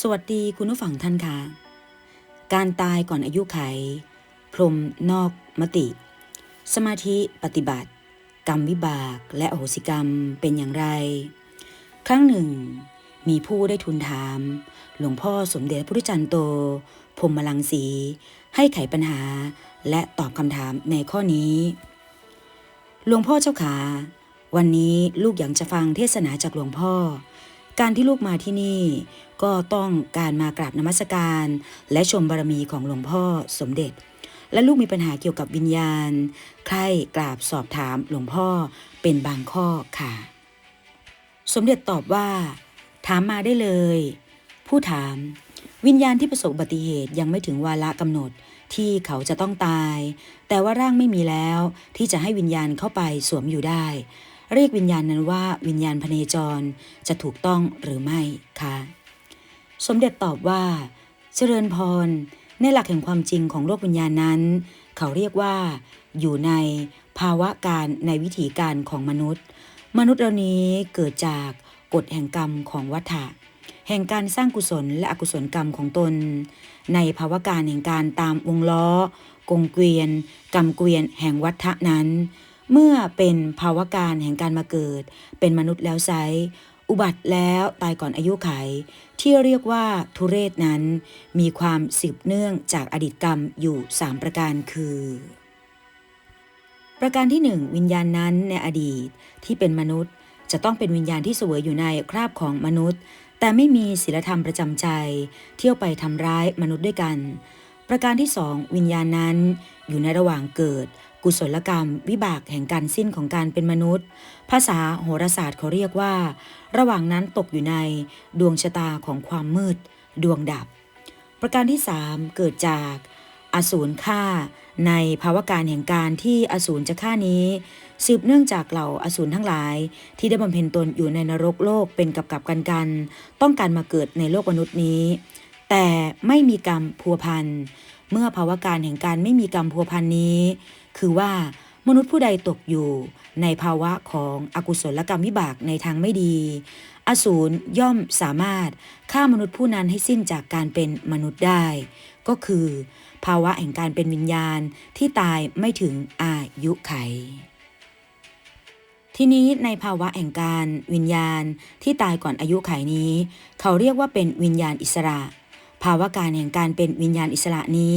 สวัสดีคุณผู้ฟังท่านคะการตายก่อนอายุไข พรมนอกมติ สมาธิปฏิบัติ กรรมวิบากและอโหสิกรรมเป็นอย่างไร ครั้งหนึ่ง มีผู้ได้ทูลถาม หลวงพ่อสมเด็จพระพุทธจันทร์โต พรหมลังสี ให้ไขปัญหาและตอบคำถามในข้อนี้ หลวงพ่อเจ้าขา วันนี้ลูกอยากจะฟังเทศนาจากหลวงพ่อ การที่ลูกมาที่นี่ ก็ต้องการมากราบนมัสการ และชมบารมีของหลวงพ่อสมเด็จ และลูกมีปัญหาเกี่ยวกับวิญญาณ ใครกราบสอบถามหลวงพ่อเป็นบางข้อค่ะ สมเด็จตอบว่า ถามมาได้เลย ผู้ถาม วิญญาณที่ประสบอุบัติเหตุยังไม่ถึงวาระกำหนดที่เขาจะต้องตาย แต่ว่าร่างไม่มีแล้วที่จะให้วิญญาณเข้าไปสวมอยู่ได้ เรียกวิญญาณนั้นว่าวิญญาณพเนจรจะถูกต้องหรือไม่คะสมเด็จตอบว่า เจริญพร ในหลักแห่งความจริงของโลกวิญญาณนั้น เขาเรียกว่า อยู่ในภาวะการในวิถีการของมนุษย์ มนุษย์เหล่านี้เกิดจากกฎแห่งกรรมของวัฏฏะแห่งการสร้างกุศลและอกุศลกรรมของตน ในภาวะการแห่งการตามวงล้อกงเกวียน กรรมเกวียนแห่งวัฏฏะนั้น เมื่อเป็นภาวะการแห่งการมาเกิด เป็นมนุษย์แล้วไซอุบัติแล้วตายก่อนอายุไข ที่เรียกว่าทุเรศนั้น มีความสืบเนื่องจากอดีตกรรมอยู่ 3 ประการคือ ประการที่ 1 วิญญาณนั้นในอดีตที่เป็นมนุษย์ จะต้องเป็นวิญญาณที่เสวยอยู่ในคราบของมนุษย์ แต่ไม่มีศีลธรรมประจำใจ เที่ยวไปทำร้ายมนุษย์ด้วยกัน ประการที่สองวิญญาณนั้นอยู่ในระหว่างเกิด กุศลกรรม วิบากแห่งการสิ้นของการเป็นมนุษย์ ภาษาโหราศาสตร์เขาเรียกว่า ระหว่างนั้นตกอยู่ในดวงชะตาของความมืด ดวงดับ ประการที่สามเกิดจากอสูรฆ่า ในภาวะการแห่งการที่อสูรจะฆ่านี้ สืบเนื่องจากเหล่าอสูรทั้งหลาย ที่ได้บำเพ็ญตนอยู่ในนรกโลกเป็นกับกับกันกัน ต้องการมาเกิดในโลกมนุษย์นี้ แต่ไม่มีกรรมพัวพันเมื่อภาวะการแห่งการไม่มีกรรมพัวพันนี้ คือว่ามนุษย์ผู้ใดตกอยู่ในภาวะของอกุศลกรรมวิบากในทางไม่ดี อสูรย่อมสามารถฆ่ามนุษย์ผู้นั้นให้สิ้นจากการเป็นมนุษย์ได้ ก็คือ ภาวะแห่งการเป็นวิญญาณที่ตายไม่ถึงอายุไข ทีนี้ในภาวะแห่งการวิญญาณที่ตายก่อนอายุไขนี้ เขาเรียกว่าเป็นวิญญาณอิสระ ภาวะการแห่งการเป็นวิญญาณอิสระนี้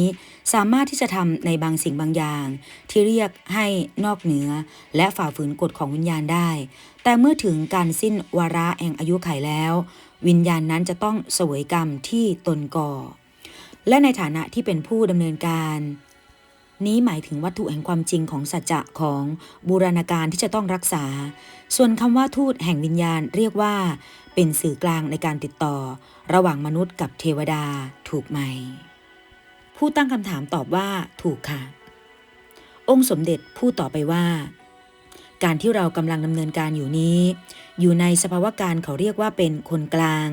สามารถที่จะทำในบางสิ่งบางอย่าง ที่เรียกให้นอกเหนือ และฝ่าฝืนกฎของวิญญาณได้ แต่เมื่อถึงการสิ้นวาระแห่งอายุไขแล้ว วิญญาณนั้นจะต้องเสวยกรรมที่ตนก่อ และในฐานะที่เป็นผู้ดำเนินการ นี้หมายถึงวัตถุแห่งความจริงของสัจจะของบูรณาการที่จะต้องรักษา ส่วนคำว่าทูตแห่งวิญญาณเรียกว่า เป็นสื่อกลางในการติดต่อ ระหว่างมนุษย์กับเทวดาถูกไหม ผู้ตั้งคำถามตอบว่าถูกค่ะ องค์สมเด็จพูดต่อไปว่า การที่เรากำลังดำเนินการอยู่นี้ อยู่ในสภาวะการเขาเรียกว่าเป็นคนกลาง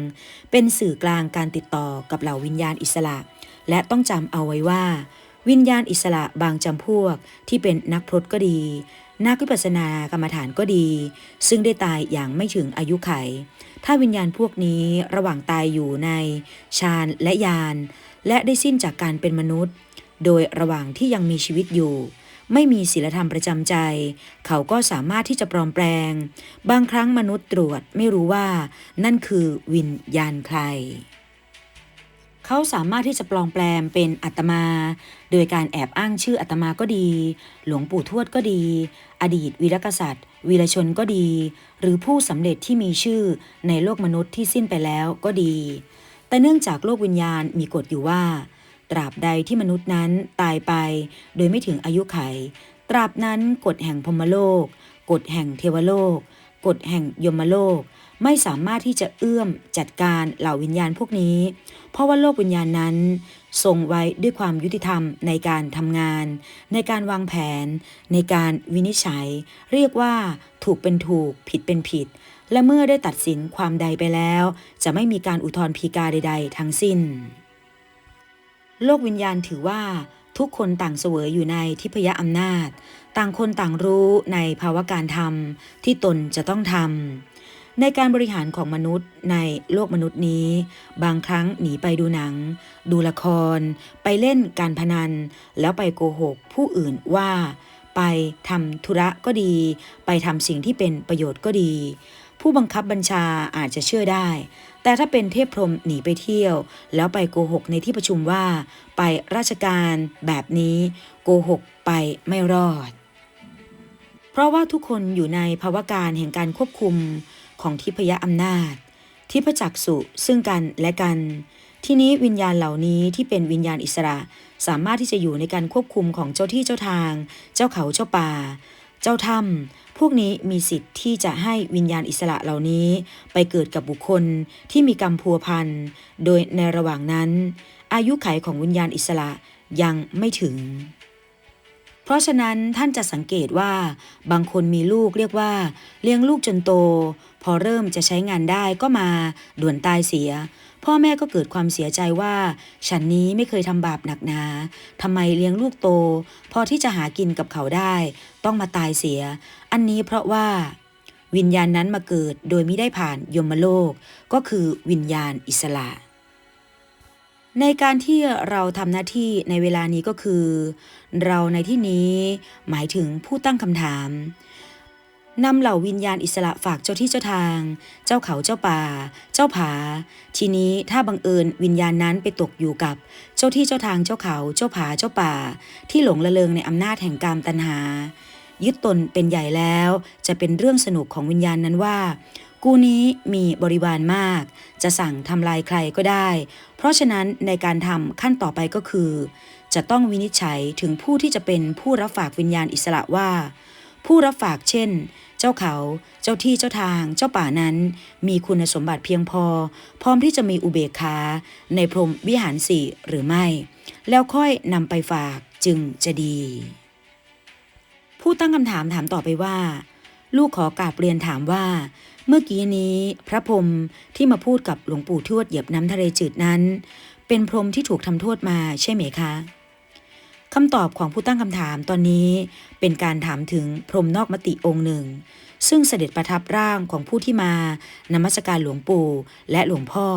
เป็นสื่อกลางการติดต่อกับเหล่าวิญญาณอิสระ และต้องจำเอาไว้ว่า วิญญาณอิสระบางจำพวกที่เป็นนักพรตก็ดี นักวิปัสสนากรรมฐานก็ดี ซึ่งได้ตายอย่างไม่ถึงอายุไข ถ้าวิญญาณพวกนี้ระหว่างตายอยู่ในฌานและยาน และได้สิ้นจากการเป็นมนุษย์ โดยระหว่างที่ยังมีชีวิตอยู่ ไม่มีศีลธรรมประจำใจ เขาก็สามารถที่จะปลอมแปลง บางครั้งมนุษย์ตรวจไม่รู้ว่า นั่นคือวิญญาณใคร เขาสามารถที่จะปลอมแปลงเป็นอัตมา โดยการแอบอ้างชื่ออัตมาก็ดี หลวงปู่ทวดก็ดี อดีตวีรกษัตริย์ วีรชนก็ดี หรือผู้สำเร็จที่มีชื่อในโลกมนุษย์ที่สิ้นไปแล้วก็ดี แต่เนื่องจากโลกวิญญาณมีกฎอยู่ว่า ตราบใดที่มนุษย์นั้นตายไป โดยไม่ถึงอายุไข ตราบนั้นกฎแห่งพมโลก กฎแห่งเทวโลก กฎแห่งยมโลก ไม่สามารถที่จะเอื้อมจัดการเหล่าวิญญาณพวกนี้ เพราะว่าโลกวิญญาณนั้น ทรงไว้ด้วยความยุติธรรมในการทำงาน ในการวางแผน ในการวินิจฉัย เรียกว่าถูกเป็นถูกผิดเป็นผิด และเมื่อได้ตัดสินความใดไปแล้ว จะไม่มีการอุทธรณ์ฎีกาใด ๆ ทั้งสิ้น โลกวิญญาณถือว่าทุกคนต่างเสวยอยู่ในทิพยอำนาจ ต่างคนต่างรู้ในภาวะการทำที่ตนจะต้องทำ ในการบริหารของมนุษย์ในโลกมนุษย์นี้ บางครั้งหนีไปดูหนัง ดูละคร ไปเล่นการพนัน แล้วไปโกหกผู้อื่นว่า ไปทำธุระก็ดี ไปทำสิ่งที่เป็นประโยชน์ก็ดี ผู้บังคับบัญชาอาจจะเชื่อได้ แต่ถ้าเป็นเทพพรหมหนีไปเที่ยว แล้วไปโกหกในที่ประชุมว่า ไปราชการแบบนี้ โกหกไปไม่รอด เพราะว่าทุกคนอยู่ในภาวะการแห่งการควบคุม ของทิพยอำนาจ ทิพจักสุซึ่งกันและกัน ที่นี้วิญญาณเหล่านี้ที่เป็นวิญญาณอิสระ สามารถที่จะอยู่ในการควบคุมของเจ้าที่เจ้าทาง เจ้าเขาเจ้าป่า เจ้าถ้ำพวกนี้มีสิทธิ์ที่จะให้วิญญาณอิสระเหล่านี้ ไปเกิดกับบุคคลที่มีกรรมพัวพันโดยในระหว่างนั้น อายุไขของวิญญาณอิสระยังไม่ถึง เพราะฉะนั้นท่านจะสังเกตว่าบางคนมีลูกเรียกว่า เลี้ยงลูกจนโต พอเริ่มจะใช้งานได้ก็มาด่วนตายเสีย พ่อแม่ก็เกิดความเสียใจว่า ฉันนี้ไม่เคยทำบาปหนักหนาทำไมเลี้ยงลูกโต พอที่จะหากินกับเขาได้ ต้องมาตายเสีย อันนี้เพราะว่า วิญญาณนั้นมาเกิดโดยไม่ได้ผ่านยมโลก ก็คือวิญญาณอิสระ ในการที่เราทำหน้าที่ในเวลานี้ก็คือ เราในที่นี้หมายถึงผู้ตั้งคำถามนำเหล่าวิญญาณอิสระฝากเจ้าที่เจ้าทาง เจ้าเขาเจ้าป่า เจ้าผา ทีนี้ถ้าบังเอิญวิญญาณนั้นไปตกอยู่กับ เจ้าที่เจ้าทางเจ้าเขาเจ้าผาเจ้าป่า ที่หลงละเลงในอำนาจแห่งกามตัณหา ยึดตนเป็นใหญ่แล้ว จะเป็นเรื่องสนุกของวิญญาณนั้นว่า กูนี้มีบริวารมาก จะสั่งทำลายใครก็ได้ เพราะฉะนั้นในการทำขั้นต่อไปก็คือ จะต้องวินิจฉัยถึงผู้ที่จะเป็นผู้รับฝากวิญญาณอิสระว่า ผู้รับฝากเช่น เจ้าเขา เจ้าที่เจ้าทาง เจ้าป่านั้น มีคุณสมบัติเพียงพอ พร้อมที่จะมีอุเบกขาในพรหมวิหารสี่หรือไม่ แล้วค่อยนำไปฝากจึงจะดี ผู้ตั้งคำถามถามต่อไปว่า ลูกขอกราบเรียนถามว่า เมื่อกี้นี้พระพรมที่มาพูดกับหลวงปู่ทวดเหยียบน้ำทะเลจืดนั้น เป็นพรมที่ถูกทำโทษมาใช่ไหมคะคำตอบของผู้ตั้งคำถามตอนนี้เป็นการถามถึงพรมนอกมติองค์หนึ่ง ซึ่งเสด็จประทับร่างของผู้ที่มานมัสการหลวงปู่และหลวงพ่อ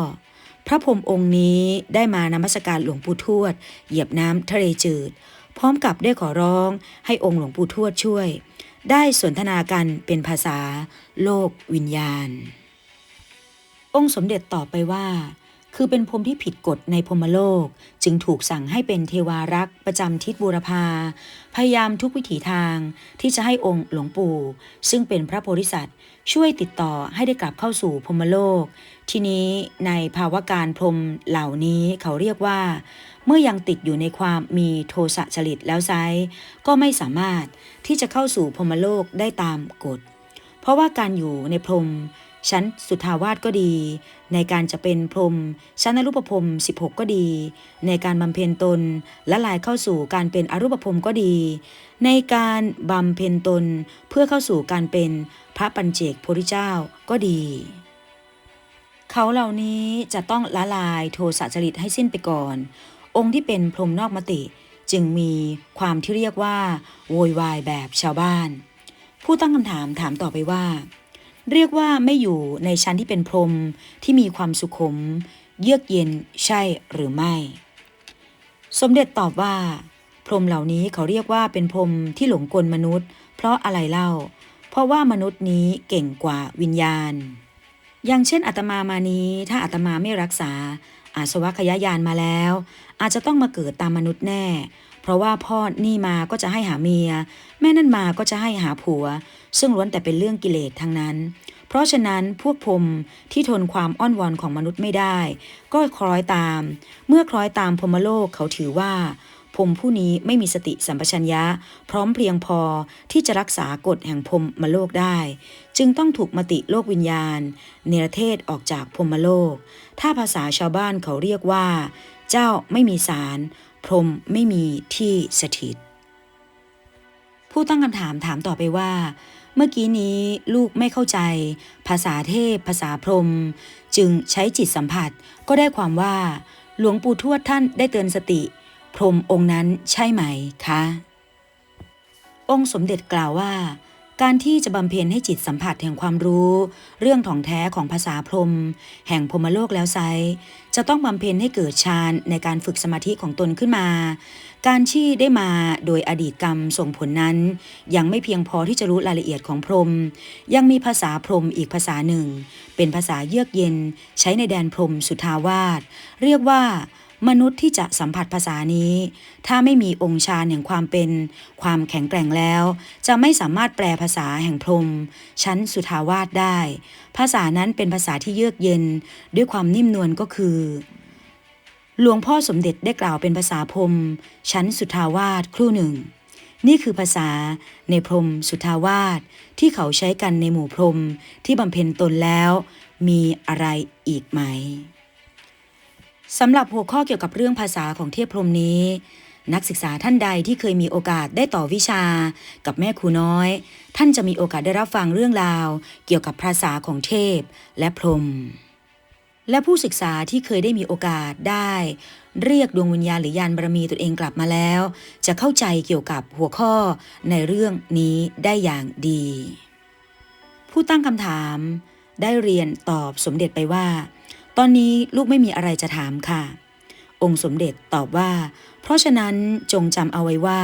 พระพรมองค์นี้ได้มานมัสการหลวงปู่ทวด เหยียบน้ำทะเลจืด พร้อมกับได้ขอร้องให้องค์หลวงปู่ทวดช่วย ได้สนทนากันเป็นภาษาโลกวิญญาณ องค์สมเด็จตอบไปว่า คือเป็นพรมที่ผิดกฎในพรมโลก จึงถูกสั่งให้เป็นเทวารักษ์ประจำทิศบูรพา พยายามทุกวิถีทางที่จะให้องค์หลวงปู่ ซึ่งเป็นพระโพธิสัตว์ ช่วยติดต่อให้ได้กลับเข้าสู่พรมโลก ทีนี้ในภาวะการพรมเหล่านี้เขาเรียกว่า เมื่อยังติดอยู่ในความมีโทสะจริตแล้วไซก็ไม่สามารถที่จะเข้าสู่พรมโลกได้ตามกฎ เพราะว่าการอยู่ในพรมชั้นสุทาวาสก็ดี ในการจะเป็นพรมชั้นอรูปพรม16 ก็ดี ในการบำเพ็ญตนและลายเข้าสู่การเป็นอรูปพรมก็ดี ในการบำเพ็ญตนเพื่อเข้าสู่การเป็นพระปัญเจกโพธิเจ้าก็ดี เขาเหล่านี้จะต้องละลายโทสะจริตให้สิ้นไปก่อน องค์ที่เป็นพรหมนอกมติ จึงมีความที่เรียกว่า โวยวายแบบชาวบ้าน ผู้ตั้งคำถามถามต่อไปว่า เรียกว่าไม่อยู่ในชั้นที่เป็นพรหมที่มีความสุขม เยือกเย็นใช่หรือไม่ สมเด็จตอบว่า พรหมเหล่านี้เขาเรียกว่าเป็นพรหมที่หลงกลมนุษย์ เพราะอะไรเล่า เพราะว่ามนุษย์นี้เก่งกว่าวิญญาณ อย่างเช่นอาตมามานี้ ถ้าอาตมาไม่รักษา อาสวะขยายานมาแล้ว อาจจะต้องมาเกิดตามมนุษย์แน่ เพราะว่าพ่อนี่มาก็จะให้หาเมีย แม่นั่นมาก็จะให้หาผัว ซึ่งล้วนแต่เป็นเรื่องกิเลสทั้งนั้น เพราะฉะนั้นพวกพรมที่ทนความอ้อนวอนของมนุษย์ไม่ได้ ก็คล้อยตาม เมื่อคล้อยตามพรมโลกเขาถือว่า พรมผู้นี้ไม่มีสติสัมปชัญญะ พร้อมเพรียงพอที่จะรักษากฎแห่งพรหมโลกได้ จึงต้องถูกมติโลกวิญญาณ เนรเทศออกจากพรหมโลก ถ้าภาษาชาวบ้านเขาเรียกว่า เจ้าไม่มีสาร พรมไม่มีที่สถิต ผู้ตั้งคำถามถามต่อไปว่าเมื่อกี้นี้ลูกไม่เข้าใจ ภาษาเทพ ภาษาพรม จึงใช้จิตสัมผัสก็ได้ความว่า หลวงปู่ทวดท่านได้เตือนสติ พรหมองค์นั้นใช่ไหมคะ องค์สมเด็จกล่าวว่า การที่จะบำเพ็ญให้จิตสัมผัสแห่งความรู้ เรื่องถ่องแท้ของภาษาพรหมแห่งพรหมโลกแล้วไซร้จะต้องบำเพ็ญให้เกิดฌานในการฝึกสมาธิของตนขึ้นมา การที่ได้มาโดยอดีตกรรมส่งผลนั้น ยังไม่เพียงพอที่จะรู้รายละเอียดของพรหมยังมีภาษาพรหมอีกภาษาหนึ่ง เป็นภาษาเยือกเย็น ใช้ในแดนพรหมสุทาวาสเรียกว่า มนุษย์ที่จะสัมผัสภาษานี้ ถ้าไม่มีองค์ฌานแห่งความเป็น ความแข็งแกร่งแล้ว จะไม่สามารถแปลภาษาแห่งพรมชั้นสุทาวาสได้ ภาษานั้นเป็นภาษาที่เยือกเย็น ด้วยความนิ่มนวลก็คือหลวงพ่อสมเด็จได้กล่าวเป็นภาษาพรมชั้นสุทาวาสครู่หนึ่ง นี่คือภาษาในพรมสุทาวาสที่เขาใช้กันในหมู่พรมที่บำเพ็ญตนแล้ว มีอะไรอีกไหม สำหรับหัวข้อเกี่ยวกับเรื่องภาษาของเทพพรมนี้ นักศึกษาท่านใดที่เคยมีโอกาสได้ต่อวิชา กับแม่ครูน้อย ท่านจะมีโอกาสได้รับฟังเรื่องราว เกี่ยวกับภาษาของเทพและพรม และผู้ศึกษาที่เคยได้มีโอกาสได้ เรียกดวงวิญญาณหรือยานบารมีตนเองกลับมาแล้ว จะเข้าใจเกี่ยวกับหัวข้อในเรื่องนี้ได้อย่างดี ผู้ตั้งคำถาม ได้เรียนตอบสมเด็จไปว่า ตอนนี้ลูกไม่มีอะไรจะถามค่ะ องค์สมเด็จตอบว่า เพราะฉะนั้นจงจำเอาไว้ว่า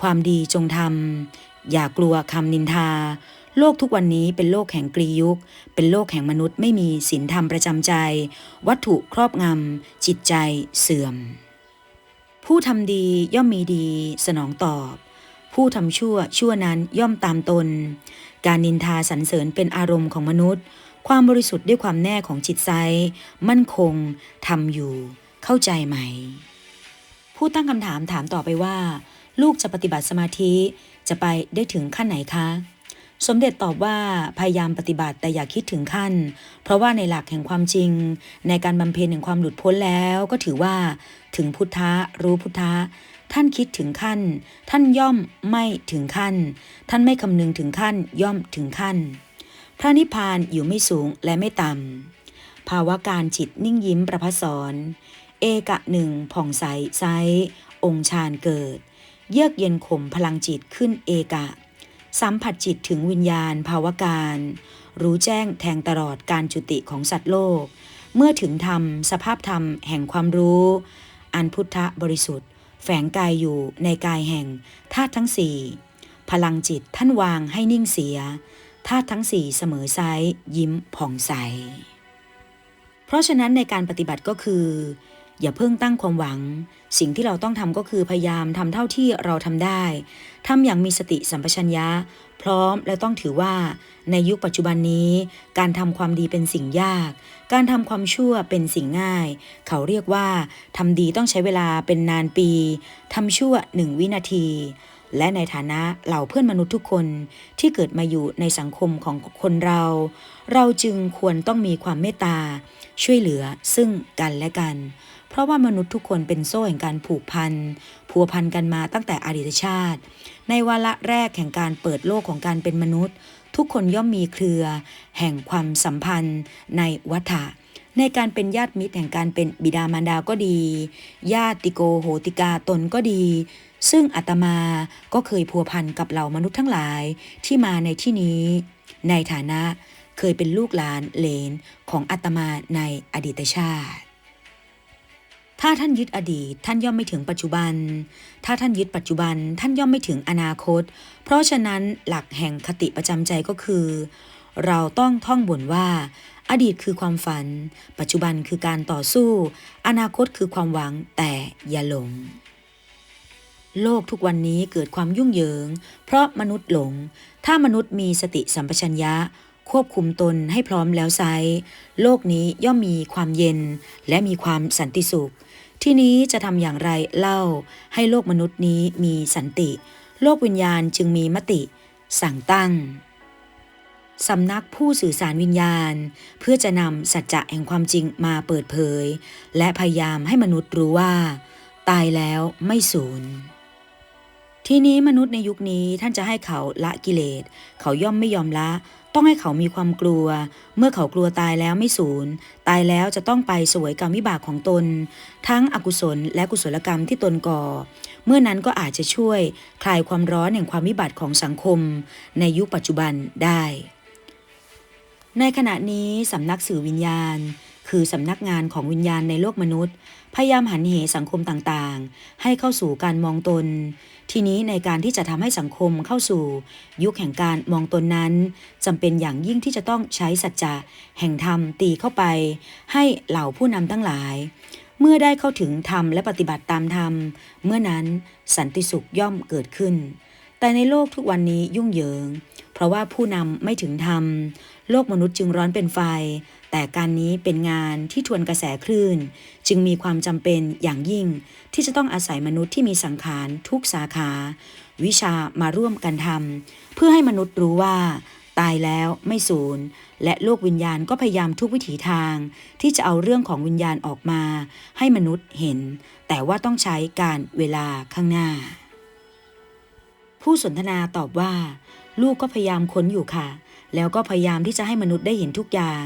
ความดีจงทำอย่ากลัวคำนินทา โลกทุกวันนี้เป็นโลกแห่งกรียุค เป็นโลกแห่งมนุษย์ไม่มีศีลธรรมประจำใจ วัตถุครอบงำจิตใจเสื่อม ผู้ทำดีย่อมมีดี สนองตอบ ผู้ทำชั่วชั่วนั้นย่อมตามตน การนินทาสรรเสริญเป็นอารมณ์ของมนุษย์ ความบริสุทธิ์ด้วยความแน่ของจิตใจ มั่นคงทำอยู่ เข้าใจไหม ผู้ตั้งคำถามถามต่อไปว่า ลูกจะปฏิบัติสมาธิจะไปได้ถึงขั้นไหนคะ สมเด็จตอบว่าพยายามปฏิบัติแต่อย่าคิดถึงขั้น เพราะว่าในหลักแห่งความจริง ในการบำเพ็ญแห่งความหลุดพ้นแล้วก็ถือว่า ถึงพุทธะรู้พุทธะท่านคิดถึงขั้น ท่านย่อมไม่ถึงขั้น ท่านไม่คำนึงถึงขั้นย่อมถึงขั้น พระนิพพานอยู่ไม่สูงและไม่ต่ำ ภาวะการจิตนิ่งยิ้มประพัสอเอกะหนึ่งผ่องใสไซองค์ฌานเกิด เยือกเย็นข่มพลังจิตขึ้นเอกะ สัมผัสจิตถึงวิญญาณภาวะการ รู้แจ้งแทงตลอดการจุติของสัตว์โลก เมื่อถึงธรรม สภาพธรรมแห่งความรู้ อันพุทธบริสุทธิ์ แฝงกายอยู่ในกายแห่งธาตุทั้งสี่พลังจิตท่านวางให้นิ่งเสีย ธาตุทั้งสี่เสมอไซส์ยิ้มผ่องใส เพราะฉะนั้นในการปฏิบัติก็คือ อย่าเพิ่งตั้งความหวัง สิ่งที่เราต้องทำก็คือพยายามทำเท่าที่เราทำได้ทำอย่างมีสติสัมปชัญญะ พร้อมและต้องถือว่า ในยุคปัจจุบันนี้ การทำความดีเป็นสิ่งยาก การทำความชั่วเป็นสิ่งง่าย เขาเรียกว่าทำดีต้องใช้เวลาเป็นนานปีทำชั่วหนึ่งวินาที และในฐานะเหล่าเพื่อนมนุษย์ทุกคนที่เกิดมาอยู่ในสังคมของคนเรา เราจึงควรต้องมีความเมตตา ช่วยเหลือซึ่งกันและกัน เพราะว่ามนุษย์ทุกคนเป็นโซ่แห่งการผูกพันพัวพันกันมาตั้งแต่อดีตชาติ ในวาระแรกแห่งการเปิดโลกของการเป็นมนุษย์ ทุกคนย่อมมีเครือ แห่งความสัมพันธ์ในวัฏฏะในการเป็นญาติมิตรแห่งการเป็นบิดามารดาก็ดี ญาติโกโหติกาตนก็ดี ซึ่งอาตมาก็เคยพัวพันกับเหล่ามนุษย์ทั้งหลายที่มาในที่นี้ ในฐานะเคยเป็นลูกหลานเลนของอาตมาในอดีตชาติ ถ้าท่านยึดอดีตท่านย่อมไม่ถึงปัจจุบัน ถ้าท่านยึดปัจจุบันท่านย่อมไม่ถึงอนาคต เพราะฉะนั้นหลักแห่งคติประจำใจก็คือ เราต้องท่องบ่นว่าอดีตคือความฝัน ปัจจุบันคือการต่อสู้ อนาคตคือความหวังแต่อย่าหลง โลกทุกวันนี้เกิดความยุ่งเหยิง เพราะมนุษย์หลง ถ้ามนุษย์มีสติสัมปชัญญะ ควบคุมตนให้พร้อมแล้วไซโลกนี้ย่อมมีความเย็น และมีความสันติสุข ที่นี้จะทำอย่างไรเล่า ให้โลกมนุษย์นี้มีสันติ โลกวิญญาณจึงมีมติ สั่งตั้งสำนักผู้สื่อสารวิญญาณ เพื่อจะนำสัจจะแห่งความจริงมาเปิดเผย และพยายามให้มนุษย์รู้ว่า ตายแล้วไม่สูญ ทีนี้มนุษย์ในยุคนี้ท่านจะให้เขาละกิเลส เขาย่อมไม่ยอมละ ต้องให้เขามีความกลัว เมื่อเขากลัวตายแล้วไม่สูญ ตายแล้วจะต้องไปสวยกรรมวิบากของตน ทั้งอกุศลและกุศลกรรมที่ตนก่อ เมื่อนั้นก็อาจจะช่วยคลายความร้อนแห่งความวิบัติของสังคม ในยุคปัจจุบันได้ ในขณะนี้สำนักสื่อวิญญาณ คือสำนักงานของวิญญาณในโลกมนุษย์ พยายามหันเหสังคมต่างๆ ให้เข้าสู่การมองตน ทีนี้ในการที่จะทำให้สังคมเข้าสู่ ยุคแห่งการมองตนนั้นจำเป็นอย่างยิ่งที่จะต้องใช้สัจจะแห่งธรรมตีเข้าไป ให้เหล่าผู้นำทั้งหลาย เมื่อได้เข้าถึงธรรมและปฏิบัติตามธรรม เมื่อนั้นสันติสุขย่อมเกิดขึ้น แต่ในโลกทุกวันนี้ยุ่งเหยิง เพราะว่าผู้นำไม่ถึงธรรมโลกมนุษย์จึงร้อนเป็นไฟ แต่การนี้เป็นงานที่ทวนกระแสคลื่น จึงมีความจำเป็นอย่างยิ่ง ที่จะต้องอาศัยมนุษย์ที่มีสังขารทุกสาขา วิชามาร่วมกันทำเพื่อให้มนุษย์รู้ว่า ตายแล้วไม่สูญและโลกวิญญาณก็พยายามทุกวิถีทาง ที่จะเอาเรื่องของวิญญาณออกมา ให้มนุษย์เห็น แต่ว่าต้องใช้การเวลาข้างหน้า ผู้สนทนาตอบว่า ลูกก็พยายามค้นอยู่ค่ะ แล้วก็พยายามที่จะให้มนุษย์ได้เห็นทุกอย่าง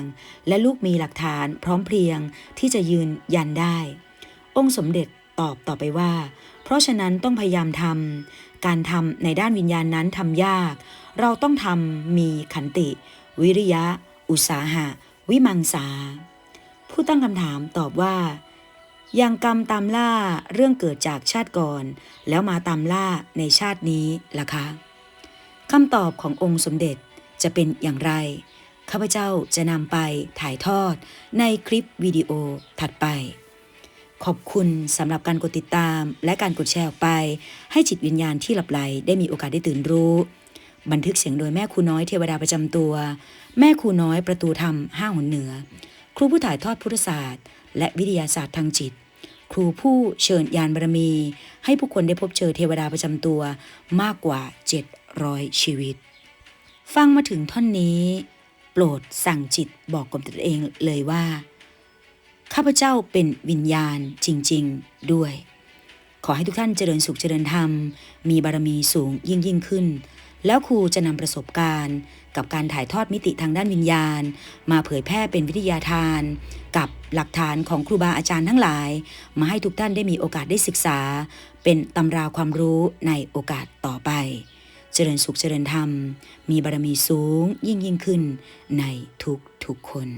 และลูกมีหลักฐานพร้อมเพรียงที่จะยืนยันได้ องค์สมเด็จตอบต่อไปว่า เพราะฉะนั้นต้องพยายามทำการทำในด้านวิญญาณนั้นทำยาก เราต้องทำมีขันติ วิริยะ อุตสาหะ วิมังสา ผู้ตั้งคำถามตอบว่าอย่างกรรมตามล่าเรื่องเกิดจากชาติก่อน แล้วมาตามล่าในชาตินี้ล่ะคะคำตอบขององค์สมเด็จ จะเป็นอย่างไร ข้าพเจ้าจะนำไปถ่ายทอดในคลิปวิดีโอถัดไป ขอบคุณสำหรับการกดติดตาม และการกดแชร์ออกไป ให้จิตวิญญาณที่หลับไหลได้มีโอกาสได้ตื่นรู้ บันทึกเสียงโดยแม่ครูน้อยเทวดาประจำตัว แม่ครูน้อยประตูธรรมห้าหนเหนือ ครูผู้ถ่ายทอดพุทธศาสตร์ และวิทยาศาสตร์ทางจิตครูผู้เชิญยานบารมี ให้ผู้คนได้พบเจอเทวดาประจำตัวมากกว่า 700 ชีวิต ฟังมาถึงท่อนนี้ โปรดสั่งจิตบอกกับตัวเองเลยว่า ข้าพเจ้าเป็นวิญญาณจริง ๆด้วย ขอให้ทุกท่านเจริญสุขเจริญธรรม มีบารมีสูงยิ่งยิ่งขึ้น แล้วครูจะนำประสบการณ์ กับการถ่ายทอดมิติทางด้านวิญญาณ มาเผยแพร่เป็นวิทยาทาน กับหลักฐานของครูบาอาจารย์ทั้งหลาย มาให้ทุกท่านได้มีโอกาสได้ศึกษา เป็นตำราความรู้ในโอกาสต่อไป เจริญสุขเจริญธรรม มีบารมีสูงยิ่งยิ่งขึ้นในทุกทุกคน